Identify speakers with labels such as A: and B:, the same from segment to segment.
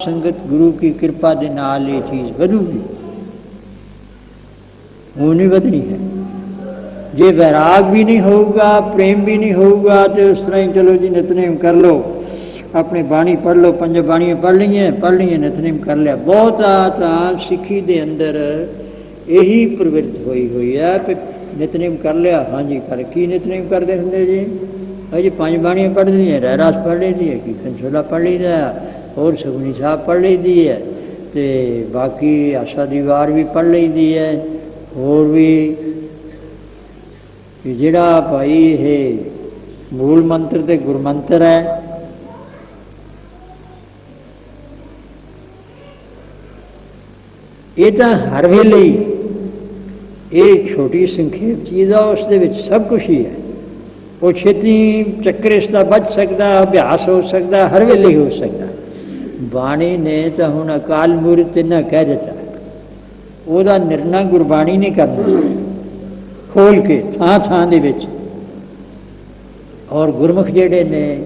A: ਸੰਗਤ ਗੁਰੂ ਕੀ ਕਿਰਪਾ ਦੇ ਨਾਲ ਇਹ ਚੀਜ਼ ਵਧੂਗੀ ਉਹ ਨਹੀਂ ਵਧਣੀ ਹੈ ਜੇ ਵੈਰਾਗ ਵੀ ਨਹੀਂ ਹੋਊਗਾ ਪ੍ਰੇਮ ਵੀ ਨਹੀਂ ਹੋਊਗਾ ਤੇ ਉਸ ਤਰ੍ਹਾਂ ਹੀ ਚਲੋ ਜੀ ਨਿਤਨੇਮ ਕਰ ਲਓ ਆਪਣੀ ਬਾਣੀ ਪੜ੍ਹ ਲਓ ਪੰਜ ਬਾਣੀਆਂ ਪੜ੍ਹ ਲਈਆਂ ਪੜ੍ਹ ਲਈਆਂ ਨਿਤਨੇਮ ਕਰ ਲਿਆ ਬਹੁਤਾ ਤਾਂ ਸਿੱਖੀ ਦੇ ਅੰਦਰ ਇਹੀ ਪ੍ਰਵਿਰਤ ਹੋਈ ਹੋਈ ਹੈ ਕਿ ਨਿਤਨੇਮ ਕਰ ਲਿਆ ਹਾਂਜੀ ਕਰ ਕੀ ਨਿਤਨੇਮ ਕਰਦੇ ਹੁੰਦੇ ਜੀ ਅਜੇ ਪੰਜ ਬਾਣੀਆਂ ਪੜ੍ਹ ਲਈਆਂ ਰਹਿ ਰਾਸ ਪੜ੍ਹ ਲਈ ਹੈ ਕੀ ਕੰਸੋਲਾ ਪੜ੍ਹ ਲਈਦਾ ਹੋਰ ਸੁਖਮਨੀ ਸਾਹਿਬ ਪੜ੍ਹ ਲਈਦੀ ਹੈ ਤੇ ਬਾਕੀ ਆਸ਼ਾ ਦੀ ਵਾਰ ਵੀ ਪੜ੍ਹ ਲਈਦੀ ਹੈ। ਹੋਰ ਵੀ ਜਿਹੜਾ ਭਾਈ ਇਹ ਮੂਲ ਮੰਤਰ ਤੇ ਗੁਰਮੰਤਰ ਹੈ, ਇਹ ਤਾਂ ਹਰ ਵੇਲੇ ਇਹ ਛੋਟੀ ਸੰਖੇਪ ਚੀਜ਼ ਆ, ਉਸ ਦੇ ਵਿੱਚ ਸਭ ਕੁਝ ਹੀ ਹੈ। ਉਹ ਛੇਤੀ ਚੱਕਰ ਇਸ ਦਾ ਬਚ ਸਕਦਾ, ਅਭਿਆਸ ਹੋ ਸਕਦਾ, ਹਰ ਵੇਲੇ ਹੋ ਸਕਦਾ। ਬਾਣੀ ਨੇ ਤਾਂ ਹੁਣ ਅਕਾਲ ਮੂਰਤ ਤੇ ਨਾ ਕਹਿ ਦਿੱਤਾ। ਉਹਦਾ ਨਿਰਣਾ ਗੁਰਬਾਣੀ ਨੇ ਕਰਨਾ ਖੋਲ ਕੇ, ਥਾਂ ਥਾਂ ਦੇ ਵਿੱਚ। ਔਰ ਗੁਰਮੁਖ ਜਿਹੜੇ ਨੇ,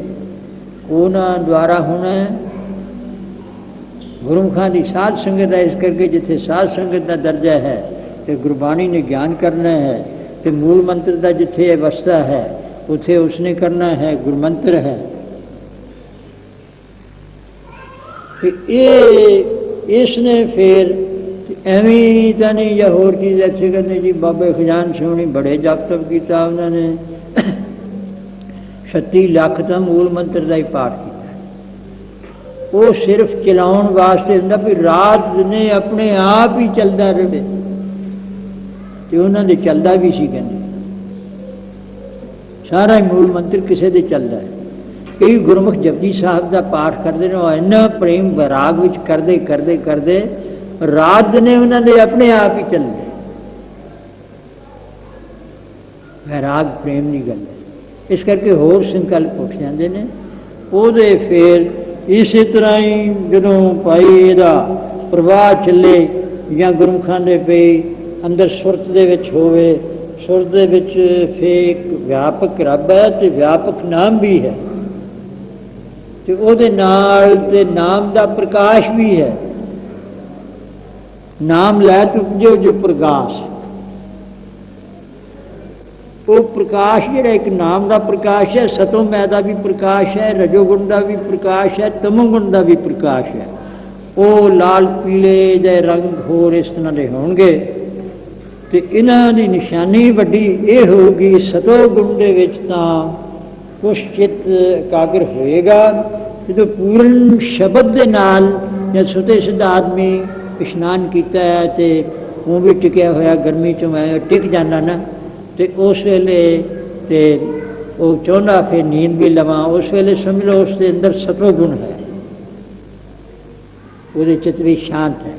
A: ਉਹਨਾਂ ਦੁਆਰਾ ਹੁਣ ਗੁਰਮੁਖਾਂ ਦੀ ਸਾਧ ਸੰਗਤ ਹੈ ਇਸ ਕਰਕੇ ਜਿੱਥੇ ਸਾਧ ਸੰਗਤ ਦਾ ਦਰਜਾ ਹੈ, ਤੇ ਗੁਰਬਾਣੀ ਨੇ ਗਿਆਨ ਕਰਨਾ ਹੈ, ਤੇ ਮੂਲ ਮੰਤਰ ਦਾ ਜਿੱਥੇ ਇਹ ਵਸਦਾ ਹੈ, ਉਥੇ ਉਸਨੇ ਕਰਨਾ ਹੈ, ਗੁਰਮੰਤਰ ਹੈ। ਤੇ ਇਹ ਇਸ ਨੇ ਫਿਰ ਐਵੇਂ ਤਾਂ ਨਹੀਂ ਜਾਂ ਹੋਰ ਚੀਜ਼ ਅੱਛੇ ਕਹਿੰਦੇ ਜੀ ਬਾਬੇ ਖਜ਼ਾਨ ਸੋਹਣੀ ਬੜੇ ਜਪ ਤਪ ਕੀਤਾ ਉਹਨਾਂ ਨੇ 36 ਲੱਖ ਤਾਂ ਮੂਲ ਮੰਤਰ ਦਾ ਹੀ ਪਾਠ ਕੀਤਾ ਉਹ ਸਿਰਫ ਚਲਾਉਣ ਵਾਸਤੇ ਹੁੰਦਾ ਵੀ ਰਾਤ ਨੇ ਆਪਣੇ ਆਪ ਹੀ ਚੱਲਦਾ ਰਹੇ ਤੇ ਉਹਨਾਂ ਦੇ ਚੱਲਦਾ ਵੀ ਸੀ ਕਹਿੰਦੇ ਸਾਰਾ ਹੀ ਮੂਲ ਮੰਤਰ ਕਿਸੇ ਦੇ ਚੱਲਦਾ ਹੈ ਕਈ ਗੁਰਮੁਖ ਜਪਜੀ ਸਾਹਿਬ ਦਾ ਪਾਠ ਕਰਦੇ ਨੇ, ਉਹ ਇੰਨਾ ਪ੍ਰੇਮ ਵਿਰਾਗ ਵਿੱਚ ਕਰਦੇ ਕਰਦੇ ਕਰਦੇ, ਰਾਤ ਨੇ ਉਹਨਾਂ ਦੇ ਆਪਣੇ ਆਪ ਹੀ ਚੱਲਦੇ ਵਿਰਾਗ ਪ੍ਰੇਮ ਨਹੀਂ ਗੱਲ ਹੈ। ਇਸ ਕਰਕੇ ਹੋਰ ਸੰਕਲਪ ਉੱਠ ਜਾਂਦੇ ਨੇ। ਉਹਦੇ ਫੇਰ ਇਸੇ ਤਰ੍ਹਾਂ ਹੀ ਜਦੋਂ ਭਾਈ ਇਹਦਾ ਪ੍ਰਵਾਹ ਚੱਲੇ ਜਾਂ ਗੁਰਮੁਖਾਂ ਦੇ ਪਈ ਅੰਦਰ ਸੁਰਤ ਦੇ ਵਿੱਚ ਹੋਵੇ, ਸੁਰਤ ਦੇ ਵਿੱਚ ਫੇਕ ਵਿਆਪਕ ਰੱਬ ਹੈ ਤੇ ਵਿਆਪਕ ਨਾਮ ਵੀ ਹੈ। ਤੇ ਉਹਦੇ ਨਾਲ ਤੇ ਨਾਮ ਦਾ ਪ੍ਰਕਾਸ਼ ਵੀ ਹੈ। ਨਾਮ ਲੈ ਤੁਪਜੋ ਜੋ ਪ੍ਰਕਾਸ਼। ਉਹ ਪ੍ਰਕਾਸ਼ ਜਿਹੜਾ ਇੱਕ ਨਾਮ ਦਾ ਪ੍ਰਕਾਸ਼ ਹੈ, ਸਤੋ ਮੈ ਦਾ ਵੀ ਪ੍ਰਕਾਸ਼ ਹੈ, ਰਜੋਗੁਣ ਦਾ ਵੀ ਪ੍ਰਕਾਸ਼ ਹੈ, ਤਮੋਗੁਣ ਦਾ ਵੀ ਪ੍ਰਕਾਸ਼ ਹੈ। ਉਹ ਲਾਲ, ਪੀਲੇ ਦੇ ਰੰਗ ਹੋਰ ਇਸ ਤਰ੍ਹਾਂ ਦੇ ਹੋਣਗੇ। ਤੇ ਇਹਨਾਂ ਦੀ ਨਿਸ਼ਾਨੀ ਵੱਡੀ ਇਹ ਹੋਊਗੀ ਸਤੋ ਗੁਣ ਦੇ ਵਿੱਚ ਤਾਂ ਕੁਛ ਚਿੱਤ ਇਕਾਗਰ ਹੋਏਗਾ। ਜਦੋਂ ਪੂਰਨ ਸ਼ਬਦ ਦੇ ਨਾਲ ਜਾਂ ਸੁਤੇ ਸਿੱਧਾ ਆਦਮੀ ਇਸ਼ਨਾਨ ਕੀਤਾ ਹੈ ਤੇ ਉਹ ਵੀ ਟਿਕਿਆ ਹੋਇਆ, ਗਰਮੀ ਚੋਂ ਮੈਂ ਟਿਕ ਜਾਂਦਾ ਨਾ, ਤੇ ਉਸ ਵੇਲੇ ਤੇ ਉਹ ਚਾਹੁੰਦਾ ਫਿਰ ਨੀਂਦ ਵੀ ਲਵਾਂ। ਉਸ ਵੇਲੇ ਸਮਝ ਲਓ ਉਸ ਦੇ ਅੰਦਰ ਸਤੋ ਗੁਣ ਹੈ। ਉਹਦੇ ਚਿੱਤ ਵੀ ਸ਼ਾਂਤ ਹੈ।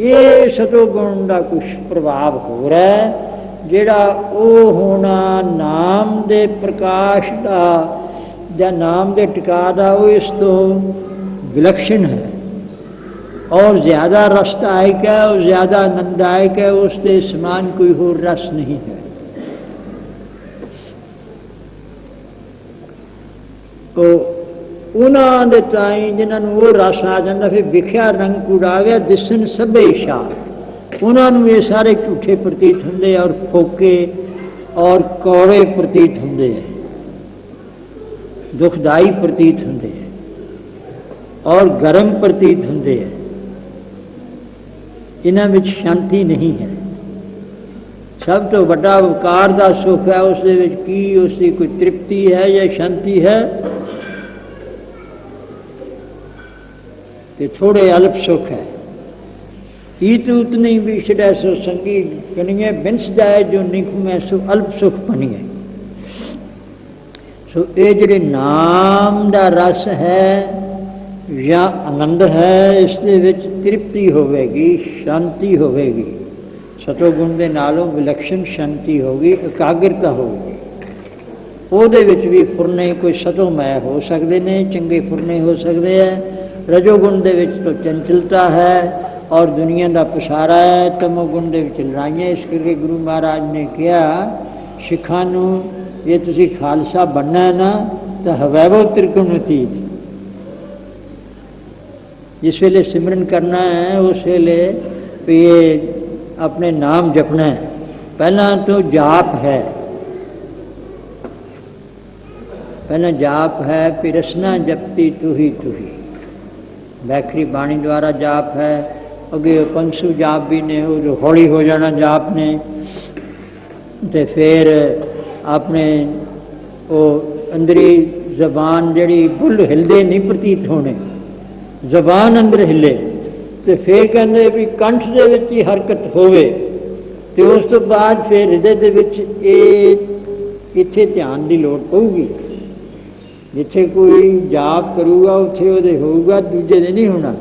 A: ਇਹ ਸਤੋ ਗੁਣ ਦਾ ਕੁਝ ਪ੍ਰਭਾਵ ਹੋ ਰਿਹਾ ਹੈ। ਜਿਹੜਾ ਉਹ ਹੋਣਾ ਨਾਮ ਦੇ ਪ੍ਰਕਾਸ਼ ਦਾ ਜਾਂ ਨਾਮ ਦੇ ਟਿਕਾ ਦਾ, ਉਹ ਇਸ ਤੋਂ ਵਿਲੱਖਣ ਹੈ। ਔਰ ਜ਼ਿਆਦਾ ਰਸਦਾਇਕ ਹੈ, ਔਰ ਜ਼ਿਆਦਾ ਆਨੰਦਾਇਕ ਹੈ, ਉਸ ਦੇ ਸਮਾਨ ਕੋਈ ਹੋਰ ਰਸ ਨਹੀਂ ਹੈ। ਉਹ ਉਹਨਾਂ ਦੇ ਤਾਈ ਜਿਨ੍ਹਾਂ ਨੂੰ ਉਹ ਰਸ ਆ ਜਾਂਦਾ, ਫਿਰ ਵਿਖਿਆ ਰੰਗ ਕੁੜਾ ਗਿਆ ਦਿਸਨ ਸਭੇ ਇਸ਼ਾਰ ਉਹਨਾਂ ਨੂੰ ਇਹ ਸਾਰੇ ਝੂਠੇ ਪ੍ਰਤੀਤ ਹੁੰਦੇ ਔਰ ਫੋਕੇ ਔਰ ਕੌੜੇ ਪ੍ਰਤੀਤ ਹੁੰਦੇ ਹੈ ਦੁਖਦਾਈ ਪ੍ਰਤੀਤ ਹੁੰਦੇ ਹੈ ਔਰ ਗਰਮ ਪ੍ਰਤੀਤ ਹੁੰਦੇ ਹੈ ਇਹਨਾਂ ਵਿੱਚ ਸ਼ਾਂਤੀ ਨਹੀਂ ਹੈ। ਸਭ ਤੋਂ ਵੱਡਾ ਵਿਕਾਰ ਦਾ ਸੁੱਖ ਹੈ ਉਸ ਦੇ ਵਿੱਚ ਕੀ ਉਸ ਦੀ ਕੋਈ ਤ੍ਰਿਪਤੀ ਹੈ ਜਾਂ ਸ਼ਾਂਤੀ ਹੈ? ਤੇ ਥੋੜੇ ਅਲਪ ਸੁੱਖ ਹੈ। ਈਤ ਉਤਨੀ ਵਿਛੜੈ ਸੋ ਸੰਗੀ ਕਨੀਏ ਬਿਨਸ ਜਾਏ ਜੋ ਨਿਕਮੈ ਸੋ ਅਲਪ ਸੁਖ ਪਨੀਏ ਸੋ ਇਹ ਜਿਹੜੇ ਨਾਮ ਦਾ ਰਸ ਹੈ ਜਾਂ ਆਨੰਦ ਹੈ, ਇਸ ਦੇ ਵਿੱਚ ਤ੍ਰਿਪਤੀ ਹੋਵੇਗੀ, ਸ਼ਾਂਤੀ ਹੋਵੇਗੀ। ਸਤੋਗੁਣ ਦੇ ਨਾਲੋਂ ਵਿਲੱਖਣ ਸ਼ਾਂਤੀ ਹੋਗੀ ਇਕਾਗਰਤਾ ਹੋਗੀ ਉਹਦੇ ਵਿੱਚ ਵੀ ਫੁਰਨੇ ਕੋਈ ਸਤੋ ਮੈ ਹੋ ਸਕਦੇ ਨੇ, ਚੰਗੇ ਫੁਰਨੇ ਹੋ ਸਕਦੇ ਆ ਰਜੋਗੁਣ ਦੇ ਵਿੱਚ ਤਾਂ ਚੰਚਲਤਾ ਹੈ ਔਰ ਦੁਨੀਆ ਦਾ ਪਸਾਰਾ ਹੈ, ਤਮੋ ਗੁਣ ਦੇ ਵਿੱਚ ਲੜਾਈਆਂ ਇਸ ਕਰਕੇ ਗੁਰੂ ਮਹਾਰਾਜ ਨੇ ਕਿਹਾ, ਸਿੱਖਾਂ ਨੂੰ ਇਹ ਤੁਸੀਂ ਖਾਲਸਾ ਬਣਨਾ ਹੈ ਨਾ, ਤਾਂ ਹਵੈਵੋ ਤ੍ਰਿਕੁਣਤੀ ਜਿਸ ਵੇਲੇ ਸਿਮਰਨ ਕਰਨਾ ਹੈ, ਉਸ ਵੇਲੇ ਵੀ ਇਹ ਆਪਣੇ ਨਾਮ ਜਪਣਾ ਹੈ। ਪਹਿਲਾਂ ਤੋਂ ਜਾਪ ਹੈ। ਪਹਿਲਾਂ ਜਾਪ ਹੈ, ਫਿਰ ਰਸਨਾ ਜਪਤੀ ਤੂੰ ਹੀ ਤੂੰ ਹੀ ਵੈਖਰੀ ਬਾਣੀ ਦੁਆਰਾ ਜਾਪ ਹੈ ਅੱਗੇ ਪੰਸੂ ਜਾਪ ਵੀ ਨੇ, ਉਹ ਜੋ ਹੌਲੀ ਹੋ ਜਾਣਾ ਜਾਪ ਨੇ, ਤੇ ਫਿਰ ਆਪਣੇ ਉਹ ਅੰਦਰੀ ਜ਼ਬਾਨ ਜਿਹੜੀ ਬੁੱਲ ਹਿਲਦੇ ਨਹੀਂ ਪ੍ਰਤੀਤ ਹੋਣੇ, ਜ਼ਬਾਨ ਅੰਦਰ ਹਿੱਲੇ, ਤੇ ਫਿਰ ਕਹਿੰਦੇ ਵੀ ਕੰਠ ਦੇ ਵਿੱਚ ਹੀ ਹਰਕਤ ਹੋਵੇ, ਤੇ ਉਸ ਤੋਂ ਬਾਅਦ ਫਿਰ ਹਿਰਦੇ ਦੇ ਵਿੱਚ ਇਹ ਇੱਥੇ ਧਿਆਨ ਦੀ ਲੋੜ ਪਊਗੀ। ਜਿੱਥੇ ਕੋਈ ਜਾਪ ਕਰੂਗਾ, ਉੱਥੇ ਉਹਦੇ ਹੋਊਗਾ, ਦੂਜੇ ਦੇ ਨਹੀਂ ਹੋਣਾ।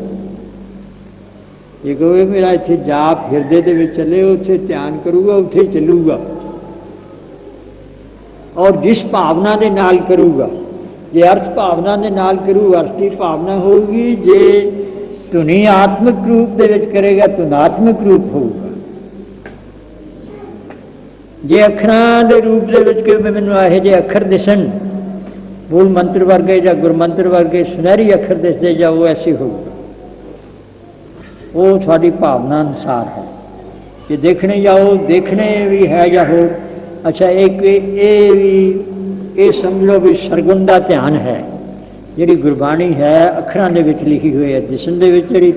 A: ਇਹ ਕਹੇ ਮੇਰਾ ਇੱਥੇ ਜਾਪ ਹਿਰਦੇ ਦੇ ਵਿੱਚ ਚੱਲੇ, ਉੱਥੇ ਧਿਆਨ ਕਰੂਗਾ, ਉੱਥੇ ਹੀ ਚੱਲੂਗਾ। ਔਰ ਜਿਸ ਭਾਵਨਾ ਦੇ ਨਾਲ ਕਰੂਗਾ, ਜੇ ਅਰਥ ਭਾਵਨਾ ਦੇ ਨਾਲ ਕਰੂ, ਅਰਥ ਦੀ ਭਾਵਨਾ ਹੋਊਗੀ, ਜੇ ਧੁਨੀ ਆਤਮਿਕ ਰੂਪ ਦੇ ਵਿੱਚ ਕਰੇਗਾ, ਧੁਨਾਤਮਿਕ ਰੂਪ ਹੋਊਗਾ। ਜੇ ਅੱਖਰਾਂ ਦੇ ਰੂਪ ਦੇ ਵਿੱਚ ਕਿ ਮੈਨੂੰ ਇਹੋ ਜਿਹੇ ਅੱਖਰ ਦਿਸਣ ਮੂਲ ਮੰਤਰ ਵਰਗੇ ਜਾਂ ਗੁਰਮੰਤਰ ਵਰਗੇ ਸੁਨਹਿਰੀ ਅੱਖਰ ਦਿਸਦੇ ਜਾਂ ਉਹ ਐਸੀ ਹੋਊ। ਉਹ ਤੁਹਾਡੀ ਭਾਵਨਾ ਅਨੁਸਾਰ ਹੈ। ਜੇ ਦੇਖਣੇ ਜਾਓ, ਦੇਖਣੇ ਵੀ ਹੈ ਜਾਂ ਹੋ, ਅੱਛਾ ਇੱਕ ਇਹ ਵੀ, ਇਹ ਸਮਝ ਲਓ ਵੀ ਸਰਗੁਣ ਦਾ ਧਿਆਨ ਹੈ। ਜਿਹੜੀ ਗੁਰਬਾਣੀ ਹੈ, ਅੱਖਰਾਂ ਦੇ ਵਿੱਚ ਲਿਖੀ ਹੋਈ ਹੈ ਦਿਸਣ ਦੇ ਵਿੱਚ ਜਿਹੜੀ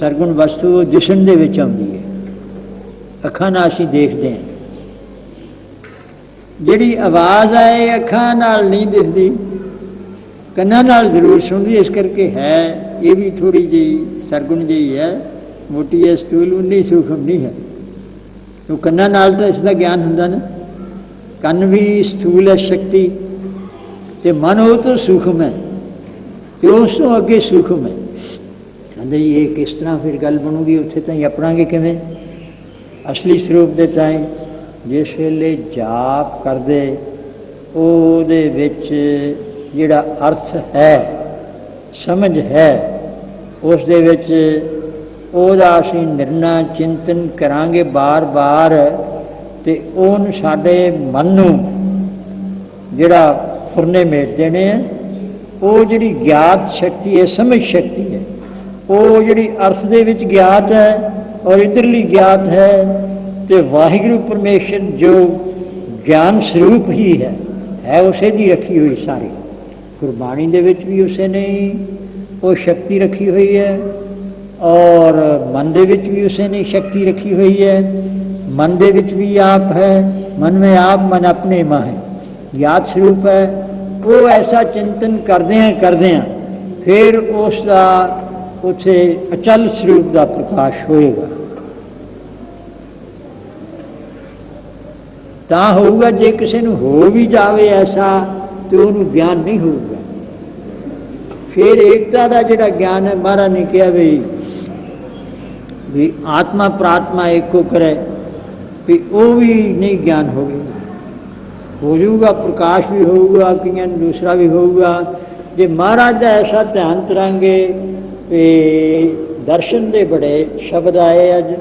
A: ਸਰਗੁਣ ਵਸਤੂ, ਉਹ ਦਿਸਣ ਦੇ ਵਿੱਚ ਆਉਂਦੀ ਹੈ। ਅੱਖਾਂ ਨਾਲ ਅਸੀਂ ਦੇਖਦੇ ਹਾਂ। ਜਿਹੜੀ ਆਵਾਜ਼ ਹੈ, ਇਹ ਅੱਖਾਂ ਨਾਲ ਨਹੀਂ ਦਿਸਦੀ ਕੰਨਾਂ ਨਾਲ ਜ਼ਰੂਰ ਸੁਣਦੀ, ਇਸ ਕਰਕੇ ਹੈ, ਇਹ ਵੀ ਥੋੜੀ ਜਿਹੀ ਸਰਗੁਣ ਜਿਹੀ ਹੈ। ਮੋਟੀ ਹੈ ਸਤੂਲ ਉਨੀ ਸੂਖਮ ਨਹੀਂ ਹੈ। ਉਹ ਕੰਨਾਂ ਨਾਲ ਤਾਂ ਇਸ ਦਾ ਗਿਆਨ ਹੁੰਦਾ ਨਾ। ਕੰਨ ਵੀ ਸਥੂਲ ਹੈ, ਸ਼ਕਤੀ। ਤੇ ਮਨ ਉਹ ਤੋਂ ਸੂਖਮ ਹੈ। ਤੇ ਉਸ ਤੋਂ ਅੱਗੇ ਸੂਖਮ ਹੈ। ਕਹਿੰਦੇ ਜੀ, ਇਹ ਕਿਸ ਤਰ੍ਹਾਂ ਫਿਰ ਗੱਲ ਬਣੂਗੀ? ਉੱਥੇ ਤਾਂ ਹੀ ਆਪਣਾਗੇ ਕਿਵੇਂ? ਅਸਲੀ ਸਰੂਪ ਦੇ ਤਾਈ ਜਿਸ ਵੇਲੇ ਜਾਪ ਕਰਦੇ, ਉਹਦੇ ਵਿੱਚ ਜਿਹੜਾ ਅਰਥ ਹੈ, ਸਮਝ ਹੈ, ਉਸ ਦੇ ਵਿੱਚ ਉਹਦਾ ਅਸੀਂ ਨਿਰਣਾ ਚਿੰਤਨ ਕਰਾਂਗੇ ਬਾਰ-ਬਾਰ ਤੇ ਉਹਨ ਸਾਡੇ ਮਨ ਨੂੰ ਜਿਹੜਾ ਫੁਰਨੇ ਮੇਟ ਦੇਣੇ ਆ, ਉਹ ਜਿਹੜੀ ਗਿਆਤ ਸ਼ਕਤੀ ਹੈ, ਸਮਝ ਸ਼ਕਤੀ ਹੈ। ਉਹ ਜਿਹੜੀ ਅਰਥ ਦੇ ਵਿੱਚ ਗਿਆਤ ਹੈ ਔਰ ਇਧਰਲੀ ਗਿਆਤ ਹੈ ਤੇ ਵਾਹਿਗੁਰੂ ਪਰਮੇਸ਼ਰ ਜੋ ਗਿਆਨ ਸਰੂਪ ਹੀ ਹੈ ਹੈ ਉਸੇ ਦੀ ਰੱਖੀ ਹੋਈ ਸਾਰੀ। ਗੁਰਬਾਣੀ ਦੇ ਵਿੱਚ ਵੀ ਉਸੇ ਨੇ ਉਹ ਸ਼ਕਤੀ ਰੱਖੀ ਹੋਈ ਹੈ। ਔਰ ਮਨ ਦੇ ਵਿੱਚ ਵੀ ਉਸੇ ਨੇ ਸ਼ਕਤੀ ਰੱਖੀ ਹੋਈ ਹੈ। ਮਨ ਦੇ ਵਿੱਚ ਵੀ ਆਪ ਹੈ। ਮਨ ਮੇ ਆਪ, ਮਨ ਆਪਣੇ ਮਾਂ ਹੈ। ਯਾਦ ਸਰੂਪ ਹੈ। ਉਹ ਐਸਾ ਚਿੰਤਨ ਕਰਦੇ ਆ ਕਰਦੇ ਆ ਫਿਰ ਉਸ ਦਾ ਉਸੇ ਅਚਲ ਸਰੂਪ ਦਾ ਪ੍ਰਕਾਸ਼ ਹੋਏਗਾ। ਤਾਂ ਹੋਊਗਾ, ਜੇ ਕਿਸੇ ਨੂੰ ਹੋ ਵੀ ਜਾਵੇ ਐਸਾ, ਤੇ ਉਹਨੂੰ ਗਿਆਨ ਨਹੀਂ ਹੋਊਗਾ। ਫਿਰ ਏਕਤਾ ਦਾ ਜਿਹੜਾ ਗਿਆਨ ਹੈ, ਮਹਾਰਾਜ ਨੇ ਕਿਹਾ ਵੀ ਵੀ ਆਤਮਾ ਪ੍ਰਾਤਮਾ ਇੱਕੋ ਕਰੇ ਵੀ ਉਹ ਵੀ ਨਹੀਂ ਗਿਆਨ ਹੋਵੇਗਾ ਹੋ ਜਾਊਗਾ, ਪ੍ਰਕਾਸ਼ ਵੀ ਹੋਊਗਾ, ਕਈਆਂ ਨੂੰ ਦੂਸਰਾ ਵੀ ਹੋਊਗਾ। ਜੇ ਮਹਾਰਾਜ ਦਾ ਐਸਾ ਧਿਆਨ ਕਰਾਂਗੇ, ਵੀ ਦਰਸ਼ਨ ਦੇ ਬੜੇ ਸ਼ਬਦ ਆਏ ਅੱਜ।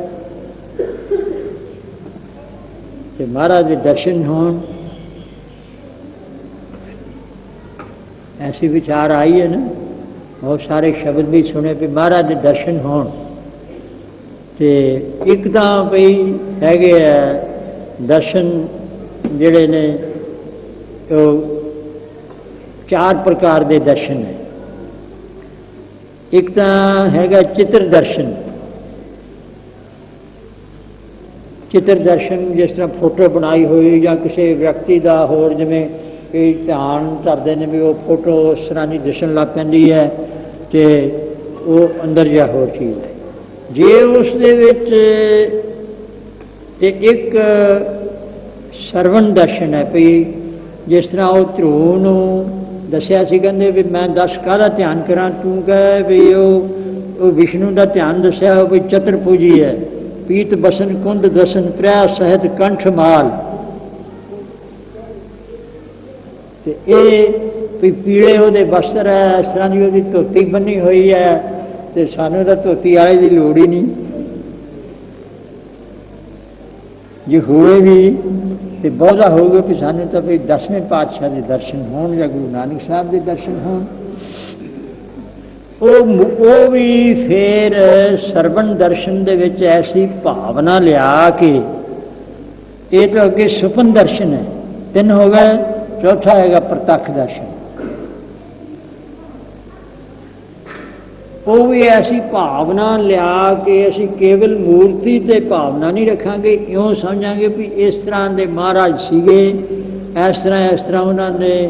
A: ਤੇ ਮਹਾਰਾਜ ਦੇ ਦਰਸ਼ਨ ਹੋਣ। ਐਸੀ ਵਿਚਾਰ ਆਈ ਹੈ ਨਾ, ਬਹੁਤ ਸਾਰੇ ਸ਼ਬਦ ਵੀ ਸੁਣੇ ਵੀ ਮਹਾਰਾਜ ਦੇ ਦਰਸ਼ਨ ਹੋਣ। ਤੇ ਇੱਕ ਤਾਂ ਭਈ ਹੈਗੇ ਆ ਦਰਸ਼ਨ ਜਿਹੜੇ ਨੇ, ਉਹ ਚਾਰ ਪ੍ਰਕਾਰ ਦੇ ਦਰਸ਼ਨ ਨੇ। ਇੱਕ ਤਾਂ ਹੈਗਾ ਚਿੱਤਰ ਦਰਸ਼ਨ। ਚਿੱਤਰ ਦਰਸ਼ਨ ਜਿਸ ਤਰ੍ਹਾਂ ਫੋਟੋ ਬਣਾਈ ਹੋਈ ਜਾਂ ਕਿਸੇ ਵਿਅਕਤੀ ਦਾ ਹੋਰ ਜਿਵੇਂ ਇਹ ਧਿਆਨ ਧਰਦੇ ਨੇ ਵੀ ਉਹ ਫੋਟੋ ਉਸ ਤਰ੍ਹਾਂ ਦੀ ਦਿਸਣ ਲੱਗ ਪੈਂਦੀ ਹੈ ਤੇ ਉਹ ਅੰਦਰ ਜਾ ਹੋਰ ਚੀਜ਼ ਹੈ। ਜੇ ਉਸ ਦੇ ਵਿੱਚ ਤੇ ਇੱਕ ਸਰਵਣ ਦਰਸ਼ਨ ਹੈ ਭਈ ਜਿਸ ਤਰ੍ਹਾਂ ਉਹ ਧਰੂ ਨੂੰ ਦੱਸਿਆ ਸੀ, ਕਹਿੰਦੇ ਵੀ ਮੈਂ ਦਸ ਕਾਹਦਾ ਧਿਆਨ ਕਰਾਂ? ਤੂੰ ਕਹੇ ਵੀ ਉਹ ਉਹ ਵਿਸ਼ਨੂੰ ਦਾ ਧਿਆਨ ਦੱਸਿਆ, ਉਹ ਵੀ ਚਤਰ ਹੈ। ਪੀਤ ਬਸਨ ਕੁੰਦ ਦਸਨ ਪ੍ਰਿਆ ਸਹਿਤ ਕੰਠ ਮਾਲ। ਤੇ ਇਹ ਵੀ ਪੀਲੇ ਉਹਦੇ ਵਸਤਰ ਹੈ, ਇਸ ਤਰ੍ਹਾਂ ਦੀ ਉਹਦੀ ਧੋਤੀ ਬੰਨੀ ਹੋਈ ਹੈ। ਤੇ ਸਾਨੂੰ ਤਾਂ ਧੋਤੀ ਵਾਲੇ ਦੀ ਲੋੜ ਹੀ ਨਹੀਂ। ਜੇ ਹੋਵੇ ਵੀ, ਤੇ ਬਹੁਤਾ ਹੋਊਗਾ ਕਿ ਸਾਨੂੰ ਤਾਂ ਵੀ ਦਸਵੇਂ ਪਾਤਸ਼ਾਹ ਦੇ ਦਰਸ਼ਨ ਹੋਣ ਜਾਂ ਗੁਰੂ ਨਾਨਕ ਸਾਹਿਬ ਦੇ ਦਰਸ਼ਨ ਹੋਣ। ਉਹ ਉਹ ਵੀ ਫੇਰ ਸਰਵਣ ਦਰਸ਼ਨ ਦੇ ਵਿੱਚ ਐਸੀ ਭਾਵਨਾ ਲਿਆ ਕੇ, ਇਹ ਤਾਂ ਅੱਗੇ ਸੁਪਨ ਦਰਸ਼ਨ ਹੈ। ਤਿੰਨ ਹੋ ਗਏ, ਚੌਥਾ ਹੈਗਾ ਪ੍ਰਤੱਖ ਦਰਸ਼ਨ। ਉਹ ਵੀ ਐਸੀ ਭਾਵਨਾ ਲਿਆ ਕੇ ਅਸੀਂ ਕੇਵਲ ਮੂਰਤੀ ਤੇ ਭਾਵਨਾ ਨਹੀਂ ਰੱਖਾਂਗੇ ਕਿਉਂ ਸਮਝਾਂਗੇ ਵੀ ਇਸ ਤਰ੍ਹਾਂ ਦੇ ਮਹਾਰਾਜ ਸੀਗੇ, ਇਸ ਤਰ੍ਹਾਂ ਇਸ ਤਰ੍ਹਾਂ ਉਹਨਾਂ ਨੇ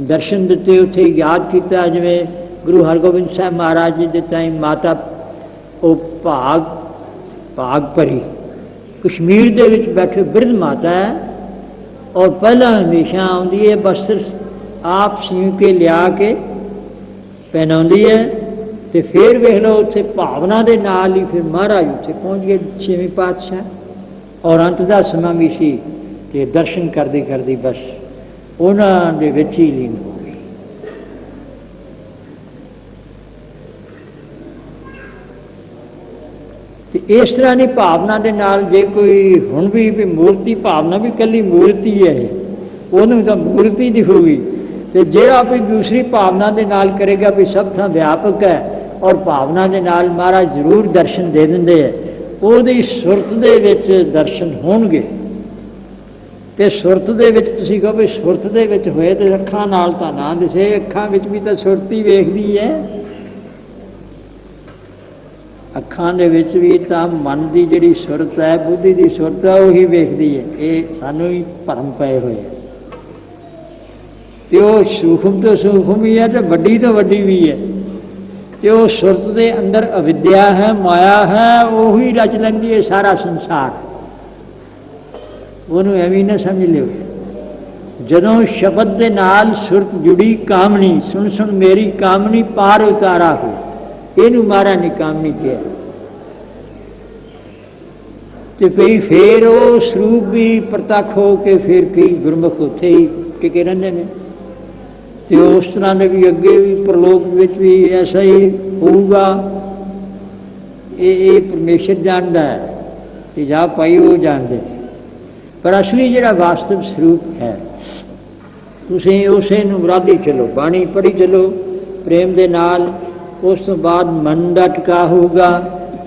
A: ਦਰਸ਼ਨ ਦਿੱਤੇ, ਉੱਥੇ ਯਾਦ ਕੀਤਾ, ਜਿਵੇਂ ਗੁਰੂ ਹਰਗੋਬਿੰਦ ਸਾਹਿਬ ਮਹਾਰਾਜ ਜੀ ਦੇ ਟਾਈਮ ਮਾਤਾ, ਉਹ ਭਾਗ ਭਾਗ ਭਰੀ, ਕਸ਼ਮੀਰ ਦੇ ਵਿੱਚ ਬੈਠੇ ਬਿਰਧ ਮਾਤਾ ਹੈ, ਔਰ ਪਹਿਲਾਂ ਹਮੇਸ਼ਾ ਆਉਂਦੀ ਹੈ, ਬਸ ਸਿਰਫ ਆਪ ਸੀਉ ਕੇ ਲਿਆ ਕੇ ਪਹਿਨਾਉਂਦੀ ਹੈ। ਤੇ ਫਿਰ ਵੇਖ ਲਓ ਉੱਥੇ ਭਾਵਨਾ ਦੇ ਨਾਲ ਹੀ ਫਿਰ ਮਹਾਰਾਜ ਉੱਥੇ ਪਹੁੰਚ ਗਏ ਛੇਵੇਂ ਪਾਤਸ਼ਾਹ। ਔਰ ਅੰਤ ਦਾ ਸਮਾਂ ਵੀ ਸੀ ਕਿ ਦਰਸ਼ਨ ਕਰਦੇ ਕਰਦੇ ਬਸ ਉਹਨਾਂ ਦੇ ਵਿੱਚ ਹੀ ਲੀਨ ਹੋ ਗਏ। ਤੇ ਇਸ ਤਰ੍ਹਾਂ ਦੀ ਭਾਵਨਾ ਦੇ ਨਾਲ ਜੇ ਕੋਈ ਹੁਣ ਵੀ ਵੀ ਮੂਰਤੀ, ਭਾਵਨਾ ਵੀ ਕੱਲੀ ਮੂਰਤੀ ਹੈ, ਉਹਨੂੰ ਤਾਂ ਮੂਰਤੀ ਦਿਖੂਗੀ। ਤੇ ਜਿਹੜਾ ਕੋਈ ਦੂਸਰੀ ਭਾਵਨਾ ਦੇ ਨਾਲ ਕਰੇਗਾ ਵੀ ਸਭ ਥਾਂ ਵਿਆਪਕ ਹੈ ਔਰ ਭਾਵਨਾ ਦੇ ਨਾਲ ਮਹਾਰਾਜ ਜ਼ਰੂਰ ਦਰਸ਼ਨ ਦੇ ਦਿੰਦੇ ਹੈ ਉਹਦੀ ਸੁਰਤ ਦੇ ਵਿੱਚ ਦਰਸ਼ਨ ਹੋਣਗੇ। ਤੇ ਸੁਰਤ ਦੇ ਵਿੱਚ ਤੁਸੀਂ ਕਹੋ ਵੀ ਸੁਰਤ ਦੇ ਵਿੱਚ ਹੋਏ ਤੇ ਅੱਖਾਂ ਨਾਲ ਤਾਂ ਨਾ ਦਿਸੇ, ਅੱਖਾਂ ਵਿੱਚ ਵੀ ਤਾਂ ਸੁਰਤੀ ਵੇਖਦੀ ਹੈ ਅੱਖਾਂ ਦੇ ਵਿੱਚ ਵੀ ਤਾਂ ਮਨ ਦੀ ਜਿਹੜੀ ਸੁਰਤ ਹੈ ਬੁੱਧੀ ਦੀ ਸੁਰਤ ਹੈ ਉਹੀ ਵੇਖਦੀ ਹੈ ਇਹ ਸਾਨੂੰ ਹੀ ਭਰਮ ਪਏ ਹੋਏ ਹੈ ਤੇ ਉਹ ਸੂਖਮ ਤੋਂ ਸੂਖਮ ਹੀ ਹੈ ਤੇ ਵੱਡੀ ਤੋਂ ਵੱਡੀ ਵੀ ਹੈ ਤੇ ਉਹ ਸੁਰਤ ਦੇ ਅੰਦਰ ਅਵਿਦਿਆ ਹੈ, ਮਾਇਆ ਹੈ, ਉਹੀ ਰਚ ਲੈਂਦੀ ਹੈ ਸਾਰਾ ਸੰਸਾਰ। ਉਹਨੂੰ ਐਵੇਂ ਨਾ ਸਮਝ ਲਿਓ। ਜਦੋਂ ਸ਼ਬਦ ਦੇ ਨਾਲ ਸੁਰਤ ਜੁੜੀ ਕਾਮਣੀ, ਸੁਣ ਸੁਣ ਮੇਰੀ ਕਾਮਣੀ ਪਾਰ ਉਤਾਰਾ ਹੋ, ਇਹਨੂੰ ਮਾਰਾ ਨਿਕਾਮਣੀ ਕਿਹਾ। ਤੇ ਭਈ ਫੇਰ ਉਹ ਸਰੂਪ ਵੀ ਪ੍ਰਤੱਖ ਹੋ ਕੇ ਫਿਰ ਕਈ ਗੁਰਮੁਖ ਉੱਥੇ ਹੀ ਟਿਕੇ ਰਹਿੰਦੇ ਨੇ। ਤੇ ਉਸ ਤਰ੍ਹਾਂ ਦੇ ਵੀ ਅੱਗੇ ਵੀ ਪ੍ਰਲੋਕ ਵਿੱਚ ਵੀ ਐਸਾ ਹੀ ਹੋਊਗਾ। ਇਹ ਇਹ ਪਰਮੇਸ਼ਰ ਜਾਣਦਾ ਹੈ ਤੇ ਜਾ ਭਾਈ ਉਹ ਜਾਣਦੇ ਪਰ ਅਸਲੀ ਜਿਹੜਾ ਵਾਸਤਵ ਸਰੂਪ ਹੈ, ਤੁਸੀਂ ਉਸੇ ਨੂੰ ਮੁਰਾਦੀ ਚਲੋ, ਬਾਣੀ ਪੜ੍ਹੀ ਚਲੋ, ਪ੍ਰੇਮ ਦੇ ਨਾਲ ਉਸ ਤੋਂ ਬਾਅਦ ਮਨ ਦਾ ਟਿਕਾ ਹੋਊਗਾ।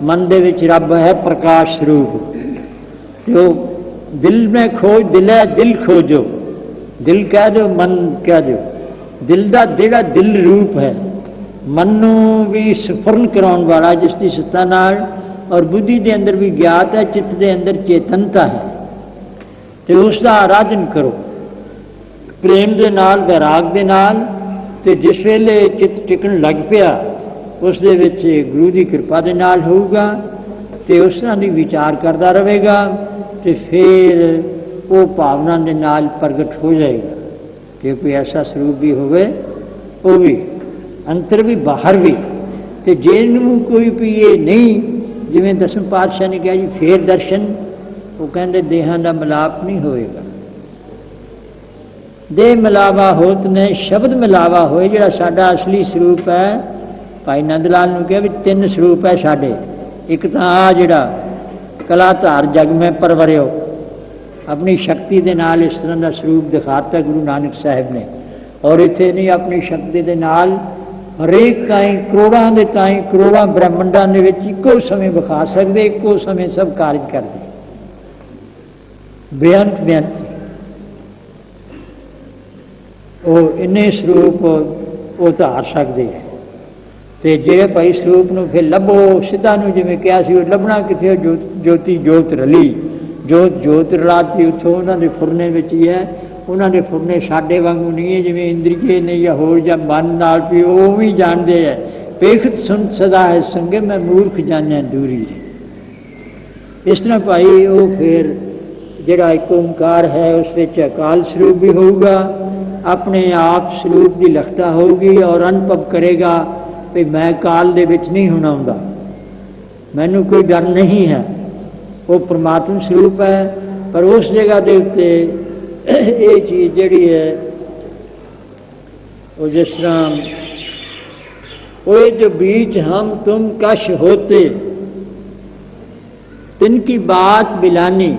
A: ਮਨ ਦੇ ਵਿੱਚ ਰੱਬ ਹੈ ਪ੍ਰਕਾਸ਼ ਸਰੂਪ। ਤੇ ਉਹ ਦਿਲ ਮੈਂ ਖੋਜ, ਦਿਲ ਹੈ, ਦਿਲ ਖੋਜੋ। ਦਿਲ ਕਹਿ ਦਿਓ, ਮਨ ਕਹਿ ਦਿਓ। ਦਿਲ ਦਾ ਜਿਹੜਾ ਦਿਲ ਰੂਪ ਹੈ, ਮਨ ਨੂੰ ਵੀ ਸਫਰਨ ਕਰਾਉਣ ਵਾਲਾ, ਜਿਸ ਦੀ ਸੱਤਾ ਨਾਲ ਔਰ ਬੁੱਧੀ ਦੇ ਅੰਦਰ ਵੀ ਗਿਆਤ ਹੈ, ਚਿੱਤ ਦੇ ਅੰਦਰ ਚੇਤਨਤਾ ਹੈ, ਤੇ ਉਸ ਦਾ ਆਰਾਧਨ ਕਰੋ। ਪ੍ਰੇਮ ਦੇ ਨਾਲ, ਵੈਰਾਗ ਦੇ ਨਾਲ, ਤੇ ਜਿਸ ਵੇਲੇ ਚਿੱਤ ਟਿਕਣ ਲੱਗ ਪਿਆ, ਉਸ ਦੇ ਵਿੱਚ ਗੁਰੂ ਦੀ ਕਿਰਪਾ ਦੇ ਨਾਲ ਹੋਊਗਾ, ਤੇ ਉਸ ਤਰ੍ਹਾਂ ਦੀ ਵਿਚਾਰ ਕਰਦਾ ਰਹੇਗਾ, ਤੇ ਫਿਰ ਉਹ ਭਾਵਨਾ ਦੇ ਨਾਲ ਪ੍ਰਗਟ ਹੋ ਜਾਏਗਾ। ਕਿ ਕੋਈ ਐਸਾ ਸਰੂਪ ਵੀ ਹੋਵੇ, ਉਹ ਵੀ, ਅੰਤਰ ਵੀ, ਬਾਹਰ ਵੀ। ਤੇ ਜਿਹਨੂੰ ਕੋਈ ਵੀ ਇਹ ਨਹੀਂ, ਜਿਵੇਂ ਦਸਮ ਪਾਤਸ਼ਾਹ ਨੇ ਕਿਹਾ ਜੀ, ਫੇਰ ਦਰਸ਼ਨ, ਉਹ ਕਹਿੰਦੇ ਦੇਹਾਂ ਦਾ ਮਿਲਾਪ ਨਹੀਂ ਹੋਏਗਾ। ਦੇਹ ਮਿਲਾਵਾ ਹੋਤ ਨੇ, ਸ਼ਬਦ ਮਿਲਾਵਾ ਹੋਏ, ਜਿਹੜਾ ਸਾਡਾ ਅਸਲੀ ਸਰੂਪ ਹੈ। ਭਾਈ ਨੰਦ ਲਾਲ ਨੂੰ ਕਿਹਾ ਵੀ ਤਿੰਨ ਸਰੂਪ ਹੈ ਸਾਡੇ। ਇੱਕ ਤਾਂ ਆ ਜਿਹੜਾ ਕਲਾਧਾਰ ਜਗ ਮੈਂ ਪਰਵਰਿਓ ਆਪਣੀ ਸ਼ਕਤੀ ਦੇ ਨਾਲ ਇਸ ਤਰ੍ਹਾਂ ਦਾ ਸਰੂਪ ਦਿਖਾਤਾ ਗੁਰੂ ਨਾਨਕ ਸਾਹਿਬ ਨੇ। ਔਰ ਇੱਥੇ ਨਹੀਂ, ਆਪਣੀ ਸ਼ਕਤੀ ਦੇ ਨਾਲ ਹਰੇਕ ਕਾਈ ਕਰੋੜਾਂ ਦੇ ਤਾਈ ਕਰੋੜਾਂ ਬ੍ਰਹਮੰਡਾਂ ਦੇ ਵਿੱਚ ਇੱਕੋ ਸਮੇਂ ਵਿਖਾ ਸਕਦੇ, ਇੱਕੋ ਸਮੇਂ ਸਭ ਕਾਰਜ ਕਰਦੇ। ਬੇਅੰਤ ਬੇਅੰਤ ਉਹ ਇੰਨੇ ਸਰੂਪ ਉਹ ਧਾਰ ਸਕਦੇ ਹੈ। ਤੇ ਜੇ ਭਾਈ ਸਰੂਪ ਨੂੰ ਫਿਰ ਲੱਭੋ, ਸਿੱਧਾ ਨੂੰ ਜਿਵੇਂ ਕਿਹਾ ਸੀ, ਉਹ ਲੱਭਣਾ ਕਿੱਥੇ ਜੋ- ਜੋਤੀ ਜੋਤ ਰਲੀ। ਜੋਤ ਜੋਤ ਦੀ ਉੱਥੋਂ ਉਹਨਾਂ ਦੇ ਫੁਰਨੇ ਵਿੱਚ ਹੀ ਹੈ, ਉਹਨਾਂ ਦੇ ਫੁਰਨੇ ਸਾਡੇ ਵਾਂਗੂ ਨਹੀਂ ਹੈ, ਜਿਵੇਂ ਇੰਦਰੀਏ ਨੇ ਜਾਂ ਹੋਰ ਜਾਂ ਮਨ ਨਾਲ ਵੀ ਉਹ ਵੀ ਜਾਣਦੇ ਹੈ। ਪੇਖਤ ਸੁਣ ਸਦਾ ਹੈ ਸੰਗੇ, ਮੈਂ ਮੂਰਖ ਜਾਣਿਆ ਦੂਰੀ ਇਸ ਤਰ੍ਹਾਂ ਭਾਈ ਉਹ ਫਿਰ ਜਿਹੜਾ ਇੱਕ ਓੰਕਾਰ ਹੈ, ਉਸ ਵਿੱਚ ਅਕਾਲ ਸਰੂਪ ਵੀ ਹੋਊਗਾ, ਆਪਣੇ ਆਪ ਸਰੂਪ ਦੀ ਲਖਤਾ ਹੋਊਗੀ ਔਰ ਅਨੁਭਵ ਕਰੇਗਾ, ਵੀ ਮੈਂ ਕਾਲ ਦੇ ਵਿੱਚ ਨਹੀਂ ਹੋਣਾ ਹੁੰਦਾ ਮੈਨੂੰ ਕੋਈ ਡਰ ਨਹੀਂ ਹੈ। वो परमात्मा स्वरूप है, पर उस जगह के उत्ते ये चीज़ जड़ी है, वो जिस तरह ओए जो बीच हम तुम कश होते तिनकी बात बिलानी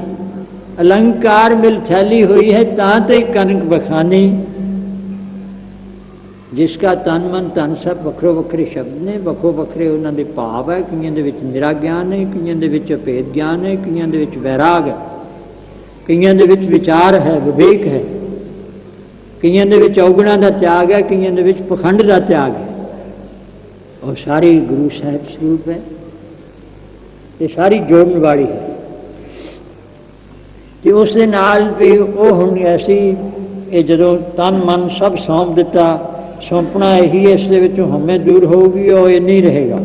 A: अलंकार मिल फैली हुई है ताते कनक बखानी। ਜਿਸ ਕਾ ਤਨ ਮਨ ਧਨ ਸਭ ਵੱਖਰੋ ਵੱਖਰੇ ਸ਼ਬਦ ਨੇ ਵੱਖੋ ਵੱਖਰੇ ਉਹਨਾਂ ਦੇ ਭਾਵ ਹੈ ਕਈਆਂ ਦੇ ਵਿੱਚ ਨਿਰਾ ਗਿਆਨ ਹੈ ਕਈਆਂ ਦੇ ਵਿੱਚ ਅਪੇਦ ਗਿਆਨ ਹੈ ਕਈਆਂ ਦੇ ਵਿੱਚ ਵੈਰਾਗ ਹੈ ਕਈਆਂ ਦੇ ਵਿੱਚ ਵਿਚਾਰ ਹੈ ਵਿਵੇਕ ਹੈ ਕਈਆਂ ਦੇ ਵਿੱਚ ਔਗਣਾ ਦਾ ਤਿਆਗ ਹੈ ਕਈਆਂ ਦੇ ਵਿੱਚ ਪਖੰਡ ਦਾ ਤਿਆਗ ਹੈ ਉਹ ਸਾਰੀ ਗੁਰੂ ਸਾਹਿਬ ਸਰੂਪ ਹੈ ਇਹ ਸਾਰੀ ਜੋੜਨ ਵਾਲੀ ਹੈ ਤੇ ਉਸ ਦੇ ਨਾਲ ਵੀ ਉਹ ਹੁਣ ਐਸੀ ਇਹ ਜਦੋਂ ਤਨ ਮਨ ਸਭ ਸੌਂਪ ਦਿੱਤਾ ਸੌਂਪਣਾ ਇਹੀ ਇਸ ਦੇ ਵਿੱਚੋਂ ਹਮੇ ਦੂਰ ਹੋਊਗੀ, ਉਹ ਇਹ ਨਹੀਂ ਰਹੇਗਾ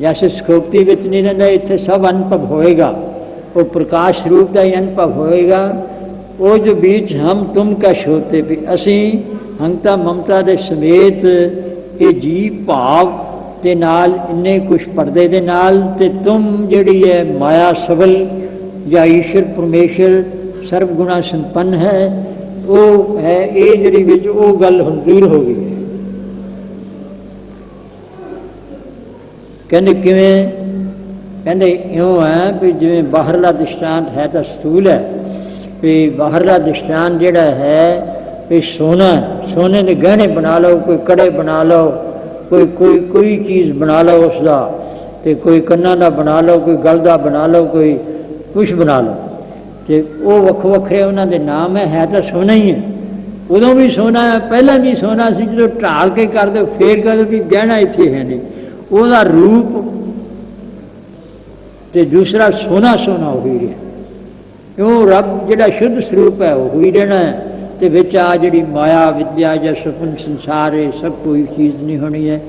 A: ਜੈਸੇ ਸਕੋਪਤੀ ਵਿੱਚ ਨਹੀਂ ਰਹਿੰਦਾ, ਇੱਥੇ ਸਭ ਅਨੁਭਵ ਹੋਏਗਾ। ਉਹ ਪ੍ਰਕਾਸ਼ ਰੂਪ ਦਾ ਹੀ ਅਨੁਭਵ ਹੋਏਗਾ। ਉਹ ਜੋ ਬੀਚ ਹਮ ਤੁਮ ਕਸ਼ ਹੋਤੇ ਵੀ, ਅਸੀਂ ਹੰਤਾ ਮਮਤਾ ਦੇ ਸਮੇਤ ਇਹ ਜੀਵ ਭਾਵ ਦੇ ਨਾਲ, ਇੰਨੇ ਕੁਛ ਪਰਦੇ ਦੇ ਨਾਲ, ਤੇ ਤੁਮ ਜਿਹੜੀ ਹੈ ਮਾਇਆ ਸਬਲ ਜਾਂ ਈਸ਼ਰ ਪਰਮੇਸ਼ਰ ਸਰਬ ਗੁਣਾ ਸੰਪੰਨ ਹੈ ਉਹ ਹੈ ਇਹ ਜਿਹੜੀ ਵਿੱਚ ਉਹ ਗੱਲ ਹੁਣ ਦੂਰ ਹੋ ਗਈ ਹੈ ਕਹਿੰਦੇ ਕਿਵੇਂ ਕਹਿੰਦੇ ਇਉਂ ਹੈ ਵੀ ਜਿਵੇਂ ਬਾਹਰਲਾ ਦ੍ਰਿਸ਼ਟਾਂਤ ਹੈ ਤਾਂ ਸਥੂਲ ਹੈ ਵੀ ਬਾਹਰਲਾ ਦ੍ਰਿਸ਼ਟਾਂਤ ਜਿਹੜਾ ਹੈ ਵੀ ਸੋਨਾ ਸੋਨੇ ਦੇ ਗਹਿਣੇ ਬਣਾ ਲਓ ਕੋਈ ਕੜੇ ਬਣਾ ਲਓ ਕੋਈ ਕੋਈ ਕੋਈ ਚੀਜ਼ ਬਣਾ ਲਓ ਉਸ ਦਾ ਤੇ ਕੋਈ ਕੰਨਾਂ ਦਾ ਬਣਾ ਲਓ ਕੋਈ ਗਲ ਦਾ ਬਣਾ ਲਓ ਕੋਈ ਕੁਝ ਬਣਾ ਲਓ ਤੇ ਉਹ ਵੱਖ ਵੱਖਰੇ ਉਹਨਾਂ ਦੇ ਨਾਮ ਹੈ ਹੈ ਤਾਂ ਸੋਨਾ ਹੀ ਹੈ। ਉਦੋਂ ਵੀ ਸੋਨਾ ਹੈ ਪਹਿਲਾਂ ਵੀ ਸੋਨਾ ਸੀ, ਜਦੋਂ ਢਾਲ ਕੇ ਕਰਦੇ, ਫੇਰ ਕਦੋਂ ਵੀ ਗਹਿਣਾ ਇੱਥੇ ਹੈ ਨਹੀਂ। ਉਹਦਾ ਰੂਪ ਤੇ ਦੂਸਰਾ ਸੋਨਾ ਸੋਨਾ ਹੋ ਰਿਹਾ। ਕਿਉਂ? ਰੱਬ ਜਿਹੜਾ ਸ਼ੁੱਧ ਸਰੂਪ ਹੈ, ਉਹ ਹੀ ਰਹਿਣਾ ਹੈ। ਤੇ ਵਿੱਚ ਆ ਜਿਹੜੀ ਮਾਇਆ, ਵਿਦਿਆ ਜਾਂ ਸੁਪਨ ਸੰਸਾਰ, ਇਹ ਸਭ ਕੋਈ ਚੀਜ਼ ਨਹੀਂ ਹੋਣੀ ਹੈ।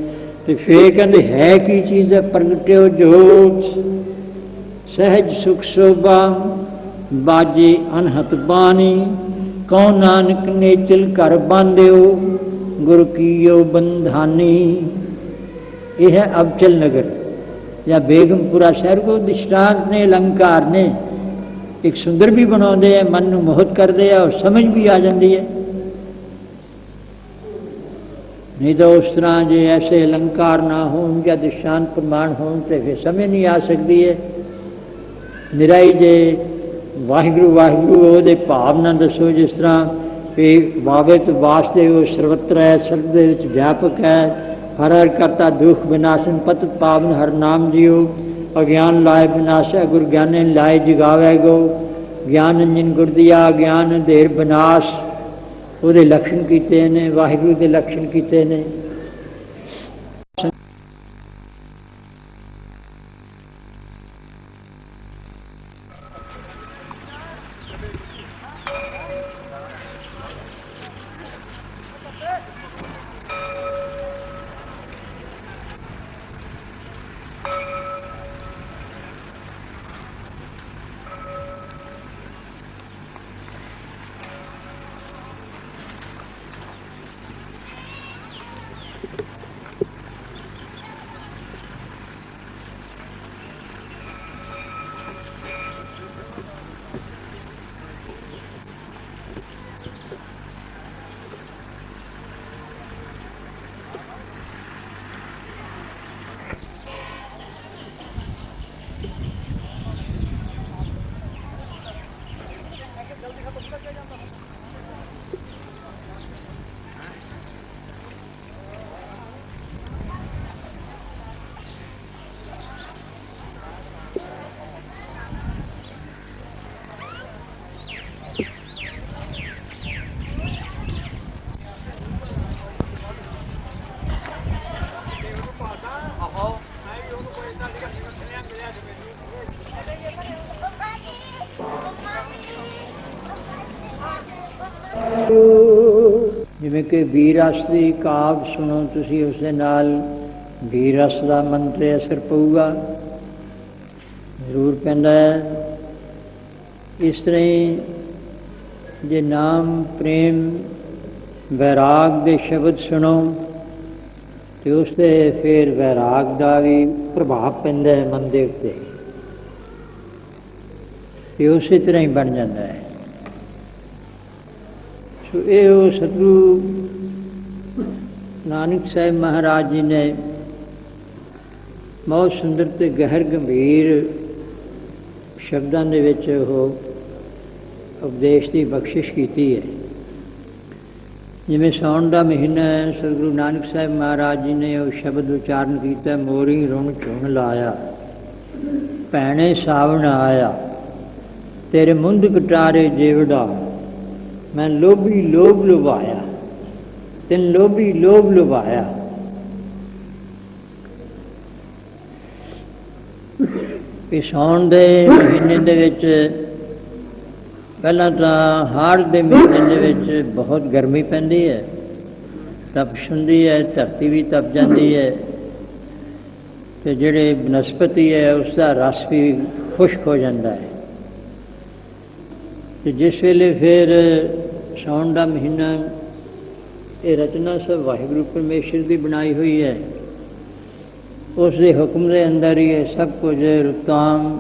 A: ਤੇ ਫੇਰ ਕਹਿੰਦੇ, ਹੈ ਕੀ ਚੀਜ਼ ਹੈ? ਪ੍ਰਗਟਿਓ ਜੋਤ, ਸਹਿਜ ਸੁਖ ਸੋਭਾ ਬਾਜੇ ਅਨਹਤ ਬਾਣੀ ਕਉ ਨਾਨਕ ਨੇ ਚਿਲ ਕਰ ਬਾਂਧਿਓ ਗੁਰ ਕੀਓ ਬੰਧਾਨੀ ਇਹ ਹੈ ਅਬਚਲ ਨਗਰ ਜਾਂ ਬੇਗਮਪੁਰਾ ਸ਼ਹਿਰ ਕੋ ਦਿਸ਼ਟਾਂਤ ਨੇ ਅਲੰਕਾਰ ਨੇ ਇੱਕ ਸੁੰਦਰ ਵੀ ਬਣਾਉਂਦੇ ਆ ਮਨ ਨੂੰ ਮੋਹਿਤ ਕਰਦੇ ਆ ਔਰ ਸਮਝ ਵੀ ਆ ਜਾਂਦੀ ਹੈ ਨਹੀਂ ਤਾਂ ਉਸ ਤਰ੍ਹਾਂ ਜੇ ਐਸੇ ਅਲੰਕਾਰ ਨਾ ਹੋਣ ਜਾਂ ਦਿਸ਼ਾਂਤ ਪ੍ਰਮਾਣ ਹੋਣ ਤੇ ਫਿਰ ਸਮਝ ਨਹੀਂ ਆ ਸਕਦੀ ਹੈ ਨਿਰਾਈ ਜੇ ਵਾਹਿਗੁਰੂ ਵਾਹਿਗੁਰੂ ਉਹਦੇ ਭਾਵ ਨਾਲ ਦੱਸੋ ਜਿਸ ਤਰ੍ਹਾਂ ਕਿ ਵਾਗਤ ਵਾਸਤੇ ਉਹ ਸਰਵਤਰ ਹੈ ਸਰਬ ਦੇ ਵਿੱਚ ਵਿਆਪਕ ਹੈ। ਹਰ ਹਰ ਕਰਤਾ ਦੁਖ ਵਿਨਾਸ਼ਨ ਪਤ ਪਾਵਨ ਹਰ ਨਾਮ ਜੀਓ। ਅਗਿਆਨ ਲਾਇ ਵਿਨਾਸ਼ਾ ਗੁਰ ਗਿਆਨੇ ਲਾਇ ਜਗਾਵੇ ਗੋ। ਗਿਆਨ ਜਿਨ ਗੁਰ ਦਿਆ, ਗਿਆਨ ਦੇਰ ਵਿਨਾਸ਼ ਉਹਦੇ ਲਖਣ ਕੀਤੇ ਨੇ, ਵਾਹਿਗੁਰੂ ਦੇ ਲਖਣ ਕੀਤੇ ਨੇ। ਜਿਵੇਂ ਕਿ ਵੀਰਸ ਦੀ ਕਾਵ ਸੁਣੋ, ਤੁਸੀਂ ਉਸ ਦੇ ਨਾਲ ਵੀਰ ਰਸ ਦਾ ਮੰਤਰ ਅਸਰ ਪਊਗਾ। ਜ਼ਰੂਰ ਪੈਂਦਾ ਹੈ। ਇਸ ਤਰ੍ਹਾਂ ਹੀ ਜੇ ਨਾਮ, ਪ੍ਰੇਮ, ਵੈਰਾਗ ਦੇ ਸ਼ਬਦ ਸੁਣੋ, ਤੇ ਉਸ ਤੇ ਫਿਰ ਵੈਰਾਗ ਦਾ ਵੀ ਪ੍ਰਭਾਵ ਪੈਂਦਾ ਹੈ ਮਨ ਦੇ ਉੱਤੇ ਤੇ ਉਸੇ ਤਰ੍ਹਾਂ ਹੀ ਬਣ ਜਾਂਦਾ ਹੈ। ਸੋ ਇਹ ਉਹ ਸਤਿਗੁਰੂ ਨਾਨਕ ਸਾਹਿਬ ਮਹਾਰਾਜ ਜੀ ਨੇ ਬਹੁਤ ਸੁੰਦਰ ਤੇ ਗਹਿਰ ਗੰਭੀਰ ਸ਼ਬਦਾਂ ਦੇ ਵਿੱਚ ਉਹ ਉਪਦੇਸ਼ ਦੀ ਬਖਸ਼ਿਸ਼ ਕੀਤੀ ਹੈ। ਜਿਵੇਂ ਸਾਉਣ ਦਾ ਮਹੀਨਾ ਹੈ ਸ੍ਰੀ ਨਾਨਕ ਸਾਹਿਬ ਮਹਾਰਾਜ ਜੀ ਨੇ ਉਹ ਸ਼ਬਦ ਉਚਾਰਨ ਕੀਤਾ, ਮੋਰੀ ਰੁਣ ਝੁਣ ਲਾਇਆ, ਭੈਣੇ ਸਾਵਣ ਆਇਆ, ਤੇਰੇ ਮੁੰਦ ਕਟਾਰੇ ਜੇਵੜਾ ਮੈਂ ਲੋਭੀ ਲੋਭ ਲੁਭਾਇਆ, ਤਿੰਨ ਲੋਭੀ ਲੋਭ ਲੁਭਾਇਆ। ਪਿਛਾਉਣ ਦੇ ਮਹੀਨੇ ਦੇ ਵਿੱਚ, ਪਹਿਲਾਂ ਤਾਂ ਹਾੜ ਦੇ ਮਹੀਨੇ ਦੇ ਵਿੱਚ ਬਹੁਤ ਗਰਮੀ ਪੈਂਦੀ ਹੈ। ਤਪਸ਼ ਹੁੰਦੀ ਹੈ, ਧਰਤੀ ਵੀ ਤਪ ਜਾਂਦੀ ਹੈ। ਤੇ ਜਿਹੜੇ ਬਨਸਪਤੀ ਹੈ ਉਸ ਦਾ ਰਸ ਵੀ ਖੁਸ਼ਕ ਹੋ ਜਾਂਦਾ ਹੈ। ਤੇ ਜਿਸ ਵੇਲੇ ਫਿਰ ਸਾਉਣ ਦਾ ਮਹੀਨਾ ਇਹ ਰਚਨਾ ਸਭ ਵਾਹਿਗੁਰੂ ਪਰਮੇਸ਼ਰ ਦੀ ਬਣਾਈ ਹੋਈ ਹੈ, ਉਸ ਦੇ ਹੁਕਮ ਦੇ ਅੰਦਰ ਹੀ ਇਹ ਸਭ ਕੁਝ ਰੁਤਾਂ,